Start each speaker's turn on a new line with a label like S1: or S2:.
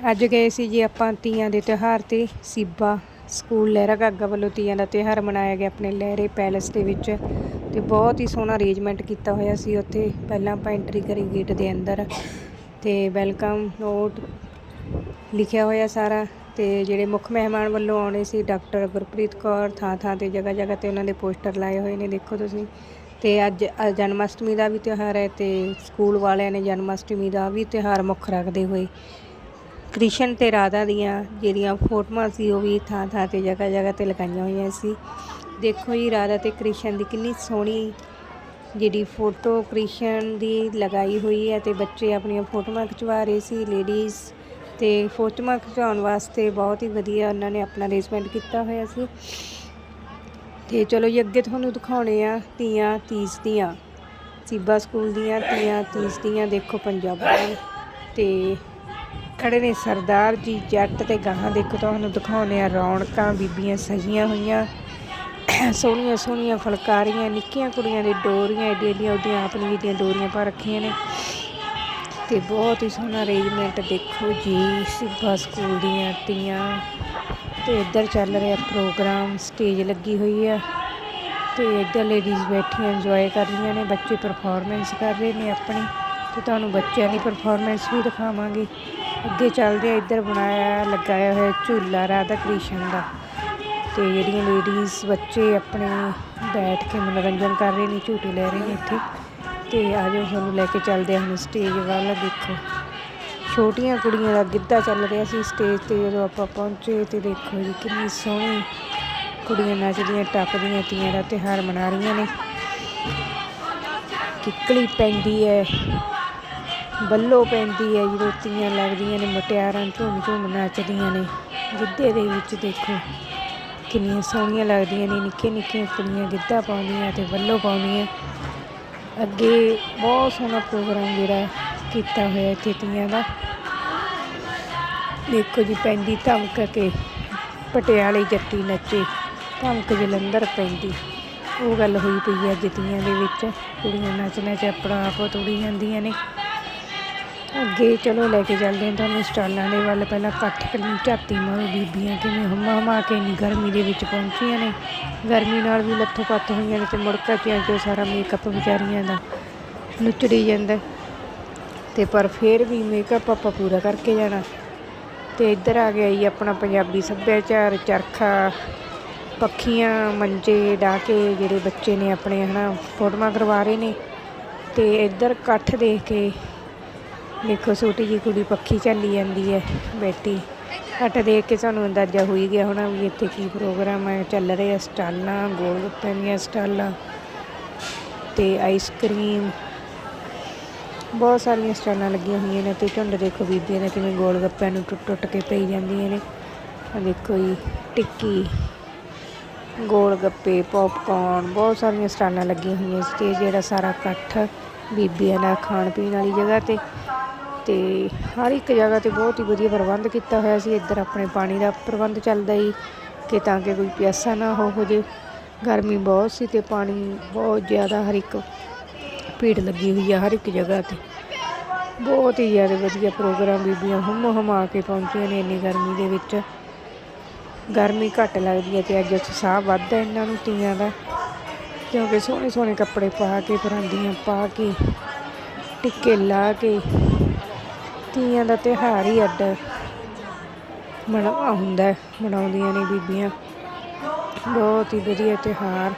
S1: ਅੱਜ ਗਏ ਸੀ ਜੀ ਆਪਾਂ ਤੀਆਂ ਦੇ ਤਿਉਹਾਰ ਤੇ ਸੀਬਾ ਸਕੂਲ, ਲਹਿਰਾ ਗਾਗਾ ਵੱਲੋਂ ਤੀਆਂ ਦਾ ਤਿਉਹਾਰ ਮਨਾਇਆ ਗਿਆ ਆਪਣੇ ਲਹਿਰੇ ਪੈਲੇਸ ਦੇ ਵਿੱਚ ਤੇ ਬਹੁਤ ਹੀ ਸੋਹਣਾ ਅਰੇਂਜਮੈਂਟ ਕੀਤਾ ਹੋਇਆ ਸੀ ਉੱਥੇ। ਪਹਿਲਾਂ ਆਪਾਂ ਐਂਟਰੀ ਕਰੀ ਗੇਟ ਦੇ ਅੰਦਰ ਤੇ ਵੈਲਕਮ ਨੋਟ ਲਿਖਿਆ ਹੋਇਆ ਸਾਰਾ ਤੇ ਜਿਹੜੇ ਮੁੱਖ ਮਹਿਮਾਨ ਵੱਲੋਂ ਆਉਣੇ ਸੀ ਡਾਕਟਰ ਗੁਰਪ੍ਰੀਤ ਕੌਰ, ਥਾਂ ਥਾਂ ਤੇ ਜਗ੍ਹਾ ਜਗ੍ਹਾ ਤੇ ਉਹਨਾਂ ਦੇ ਪੋਸਟਰ ਲਾਏ ਹੋਏ ਨੇ, ਦੇਖੋ ਤੁਸੀਂ। ਤੇ ਅੱਜ ਜਨਮ ਅਸ਼ਟਮੀ ਦਾ ਵੀ ਤਿਉਹਾਰ ਹੈ ਤੇ ਸਕੂਲ ਵਾਲਿਆਂ ਨੇ ਜਨਮ ਅਸ਼ਟਮੀ ਦਾ ਵੀ ਤਿਉਹਾਰ ਮੁੱਖ ਰੱਖਦੇ ਹੋਏ ਕ੍ਰਿਸ਼ਨ ਤੇ ਰਾਧਾ ਦੀਆਂ ਜਿਹੜੀਆਂ ਫੋਟੋਆਂ ਸੀ, ਉਹ ਵੀ ਥਾਂ ਥਾਂ ਤੇ, ਜਗ੍ਹਾ ਜਗ੍ਹਾ ਤੇ ਲਗਾਈਆਂ ਹੋਈਆਂ ਸੀ। ਦੇਖੋ ਜੀ, ਰਾਧਾ ਤੇ ਕ੍ਰਿਸ਼ਨ ਦੀ ਕਿੰਨੀ ਸੋਹਣੀ ਜਿਹੜੀ ਫੋਟੋ ਕ੍ਰਿਸ਼ਨ ਦੀ ਲਗਾਈ ਹੋਈ ਹੈ ਤੇ ਬੱਚੇ ਆਪਣੀਆਂ ਫੋਟੋਆਂ ਖਿਚਵਾ ਰਹੇ ਸੀ ਲੇਡੀਜ਼ ਤੇ ਫੋਟੋਆਂ ਖਿਚਾਉਣ ਵਾਸਤੇ ਬਹੁਤ ਹੀ ਵਧੀਆ ਉਹਨਾਂ ਨੇ ਆਪਣਾ ਅਰੇਂਜਮੈਂਟ ਕੀਤਾ ਹੋਇਆ ਸੀ। ਤੇ ਚਲੋ ਜੀ, ਅੱਗੇ ਤੁਹਾਨੂੰ ਦਿਖਾਉਣੇ ਆ ਤੀਆਂ ਤੀਜ ਦੀਆਂ, ਸੀਬਾ ਸਕੂਲ ਦੀਆਂ ਤੀਆਂ ਤੀਜ ਦੀਆਂ, ਦੇਖੋ ਪੰਜਾਬੀਆਂ ਤੇ ਖੜੇ ਨੇ ਸਰਦਾਰ ਜੀ, ਜੱਟ ਤੇ ਗਾਹਾਂ ਦੇਖੋ ਤੁਹਾਨੂੰ ਦਿਖਾਉਣੇ ਆ ਰੌਣਕਾਂ, ਬੀਬੀਆਂ ਸਜੀਆਂ ਹੋਈਆਂ, ਸੋਹਣੀਆਂ ਸੋਹਣੀਆਂ ਫੁਲਕਾਰੀਆਂ, ਨਿੱਕੀਆਂ ਕੁੜੀਆਂ ਦੇ ਡੋਰੀਆਂ, ਏਡੀਆਂ ਏਡੀਆਂ ਉਹਦੀਆਂ ਆਪਣੀ ਦੀਆਂ ਡੋਰੀਆਂ ਪਾ ਰੱਖੀਆਂ ਨੇ। ਤੇ ਬਹੁਤ ਹੀ ਸੋਹਣਾ ਅਰੇਂਜਮੈਂਟ ਦੇਖੋ ਜੀ ਸਿੱਬਾ ਸਕੂਲ ਦੀਆਂ ਤੀਆਂ। ਤੇ ਇੱਧਰ ਚੱਲ ਰਿਹਾ ਪ੍ਰੋਗਰਾਮ, ਸਟੇਜ ਲੱਗੀ ਹੋਈ ਆ। ਤੇ ਇੱਧਰ ਲੇਡੀਜ਼ ਬੈਠੀਆਂ ਇੰਜੋਏ ਕਰ ਰਹੀਆਂ ਨੇ, ਬੱਚੇ ਪਰਫਾਰਮੈਂਸ ਕਰ ਰਹੇ ਨੇ ਆਪਣੀ। ਤੇ ਤੁਹਾਨੂੰ ਬੱਚਿਆਂ ਦੀ ਪਰਫਾਰਮੈਂਸ ਵੀ ਦਿਖਾਵਾਂਗੇ। ਅੱਗੇ ਚੱਲਦੇ ਆ, ਇੱਧਰ ਬਣਾਇਆ, ਲਗਾਇਆ ਹੋਇਆ ਝੂਲਾ ਰਾਧਾ ਕ੍ਰਿਸ਼ਨ ਦਾ। ਤੇ ਜਿਹੜੀਆਂ ਲੇਡੀਜ਼ ਬੱਚੇ ਆਪਣੇ ਬੈਠ ਕੇ ਮਨੋਰੰਜਨ ਕਰ ਰਹੇ ਨੇ, ਝੂਟੇ ਲੈ ਰਹੇ ਨੇ ਇੱਥੇ। ਤੇ ਆਜੋ ਤੁਹਾਨੂੰ ਲੈ ਕੇ ਚੱਲਦੇ ਹਾਂ ਹੁਣ ਸਟੇਜ ਵੱਲ, ਦੇਖੋ। ਛੋਟੀਆਂ ਕੁੜੀਆਂ ਦਾ ਗਿੱਧਾ ਚੱਲ ਰਿਹਾ ਸੀ ਸਟੇਜ ਤੇ, ਜਦੋਂ ਆਪਾਂ ਪਹੁੰਚੇ ਤੇ ਦੇਖੋ ਜੀ, ਕਿੰਨੀ ਸੋਹਣੀ ਕੁੜੀਆਂ ਨੱਚਦੀਆਂ, ਟੱਪਦੀਆਂ, ਤੀਆਂ ਦਾ ਤਿਉਹਾਰ ਮਨਾ ਰਹੀਆਂ ਨੇ। ਕਿੱਕਲੀ ਪੈਂਦੀ ਹੈ। ਬੱਲੋ ਪੈਂਦੀ ਹੈ ਜਦੋਂ ਤੀਆਂ ਲੱਗਦੀਆਂ ਨੇ, ਮੁਟਿਆਰਾਂ ਝੂਮ ਝੂਮ ਨੱਚਦੀਆਂ ਨੇ। ਗਿੱਧੇ ਦੇ ਵਿੱਚ ਦੇਖੋ, ਕਿੰਨੀਆਂ ਸੋਹਣੀਆਂ ਲੱਗਦੀਆਂ ਨੇ, ਨਿੱਕੀਆਂ ਨਿੱਕੀਆਂ ਕੁੜੀਆਂ ਗਿੱਧਾ ਪਾਉਂਦੀਆਂ ਤੇ ਬੱਲੋ ਪਾਉਂਦੀਆਂ। ਅੱਗੇ ਬਹੁਤ ਸੋਹਣਾ ਪ੍ਰੋਗਰਾਮ ਜਿਹੜਾ ਕੀਤਾ ਹੋਇਆ ਇੱਥੇ ਤੀਆਂ ਦਾ। ਦੇਖੋ ਜੀ, ਪੈਂਦੀ ਧਮਕ ਕੇ ਪਟਿਆਲੇ ਜੱਟੀ ਨੱਚੇ, ਧਮਕ ਜਲੰਧਰ ਪੈਂਦੀ। ਉਹ ਗੱਲ ਹੋਈ ਪਈ ਹੈ ਜਿੱਤੀਆਂ ਦੇ ਵਿੱਚ, ਕੁੜੀਆਂ ਨੱਚ ਨੱਚ ਆਪਣਾ ਆਪ ਤੋੜੀ ਜਾਂਦੀਆਂ ਨੇ। ਅੱਗੇ ਚਲੋ ਲੈ ਕੇ ਚੱਲਦੇ ਹਾਂ ਤੁਹਾਨੂੰ ਸਟਾਲਾਂ ਦੇ ਵੱਲ। ਪਹਿਲਾਂ ਇਕੱਠ ਕਰੀ ਝਾਤੀ ਮਾਰੋ ਬੀਬੀਆਂ ਕਿਵੇਂ ਹਮਾ ਹਮਾ ਕੇ ਇੰਨੀ ਗਰਮੀ ਦੇ ਵਿੱਚ ਪਹੁੰਚੀਆਂ ਨੇ। ਗਰਮੀ ਨਾਲ ਵੀ ਲੱਥੋਂ ਪੱਥ ਹੋਈਆਂ ਨੇ ਤੇ ਮੁੜਕਾ ਚਿਆਂ ਚੋ ਸਾਰਾ ਮੇਕਅਪ ਵਿਚਾਰੀਆਂ ਦਾ ਲੁਚੜੀ ਜਾਂਦਾ। ਤੇ ਪਰ ਫਿਰ ਵੀ ਮੇਕਅਪ ਆਪਾਂ ਪੂਰਾ ਕਰਕੇ ਜਾਣਾ। ਤੇ ਇੱਧਰ ਆ ਗਿਆ ਜੀ ਆਪਣਾ ਪੰਜਾਬੀ ਸੱਭਿਆਚਾਰ, ਚਰਖਾ, ਪੱਖੀਆਂ, ਮੰਜੇ ਡਾ ਕੇ ਜਿਹੜੇ ਬੱਚੇ ਨੇ ਆਪਣੇ ਹਨਾ, ਫੋਟੋਆਂ ਕਰਵਾ ਰਹੇ ਨੇ। ਤੇ ਇੱਧਰ ਇਕੱਠ ਦੇਖ ਕੇ ਦੇਖੋ ਛੋਟੀ ਜੀ ਕੁੜੀ ਪੱਖੀ ਝੱਲੀ ਜਾਂਦੀ ਹੈ, ਬੈਠੀ। ਘੱਟ ਦੇਖ ਕੇ ਸਾਨੂੰ ਅੰਦਾਜ਼ਾ ਹੋ ਹੀ ਗਿਆ ਹੋਣਾ ਵੀ ਇੱਥੇ ਕੀ ਪ੍ਰੋਗਰਾਮ ਹੈ, ਚੱਲ ਰਿਹਾ ਸਟਾਲਾਂ, ਗੋਲ ਗੱਪਿਆਂ ਦੀਆਂ ਸਟਾਲਾਂ ਤੇ ਆਈਸਕ੍ਰੀਮ ਬਹੁਤ ਸਾਰੀਆਂ ਸਟਾਲਾਂ ਲੱਗੀਆਂ ਹੋਈਆਂ ਨੇ ਤੇ ਝੁੰਡ ਦੇਖੋ ਬੀਬੀਆਂ ਨੇ ਕਿਵੇਂ ਗੋਲ ਗੱਪਿਆਂ ਨੂੰ ਟੁੱਟ ਟੁੱਟ ਕੇ ਪਈ ਜਾਂਦੀਆਂ ਨੇ। ਆ ਦੇਖੋ ਜੀ, ਟਿੱਕੀ, ਗੋਲ ਗੱਪੇ ਪੌਪਕਾਰਨ ਬਹੁਤ ਸਾਰੀਆਂ ਸਟਾਲਾਂ ਲੱਗੀਆਂ ਹੋਈਆਂ ਸਟੇਜ ਜਿਹੜਾ ਸਾਰਾ ਇਕੱਠ ਬੀਬੀਆਂ ਦਾ ਖਾਣ ਪੀਣ ਵਾਲੀ ਜਗ੍ਹਾ ਤੇ ਤੇ ਹਰ ਇੱਕ ਜਗ੍ਹਾ ਤੇ ਬਹੁਤ ਹੀ ਵਧੀਆ ਪ੍ਰਬੰਧ ਕੀਤਾ ਹੋਇਆ ਸੀ। ਇੱਧਰ ਆਪਣੇ ਪਾਣੀ ਦਾ ਪ੍ਰਬੰਧ ਚੱਲਦਾ ਹੀ ਕਿ ਤਾਂ ਕਿ ਕੋਈ ਪਿਆਸਾ ਨਾ ਹੋ ਹੋ ਜੇ। ਗਰਮੀ ਬਹੁਤ ਸੀ ਤੇ ਪਾਣੀ ਬਹੁਤ ਜ਼ਿਆਦਾ ਹਰ ਇੱਕ ਭੀੜ ਲੱਗੀ ਹੋਈ ਆ ਹਰ ਇੱਕ ਜਗ੍ਹਾ ਤੇ। ਬਹੁਤ ਹੀ ਜ਼ਿਆਦਾ ਵਧੀਆ ਪ੍ਰੋਗਰਾਮ ਬੀਬੀਆਂ ਹੁਮ ਹਮਾ ਕੇ ਪਹੁੰਚੀਆਂ ਨੇ ਇੰਨੀ ਗਰਮੀ ਦੇ ਵਿੱਚ। ਗਰਮੀ ਘੱਟ ਲੱਗਦੀ ਹੈ ਤੇ ਅੱਜ ਉਤਸ਼ਾਹ ਵੱਧਦਾ ਇਹਨਾਂ ਨੂੰ ਤੀਆਂ ਦਾ, ਕਿਉਂਕਿ ਸੋਹਣੇ ਸੋਹਣੇ ਕੱਪੜੇ ਪਾ ਕੇ, ਪਰਾਂਦੀਆਂ ਪਾ ਕੇ, ਟਿੱਕੇ ਲਾ ਕੇ ਤੀਆਂ ਦਾ ਤਿਉਹਾਰ ਹੀ ਅੱਡ ਮਨਾ ਹੁੰਦਾ ਮਨਾਉਂਦੀਆਂ ਨੇ ਬੀਬੀਆਂ। ਬਹੁਤ ਹੀ ਵਧੀਆ ਤਿਉਹਾਰ।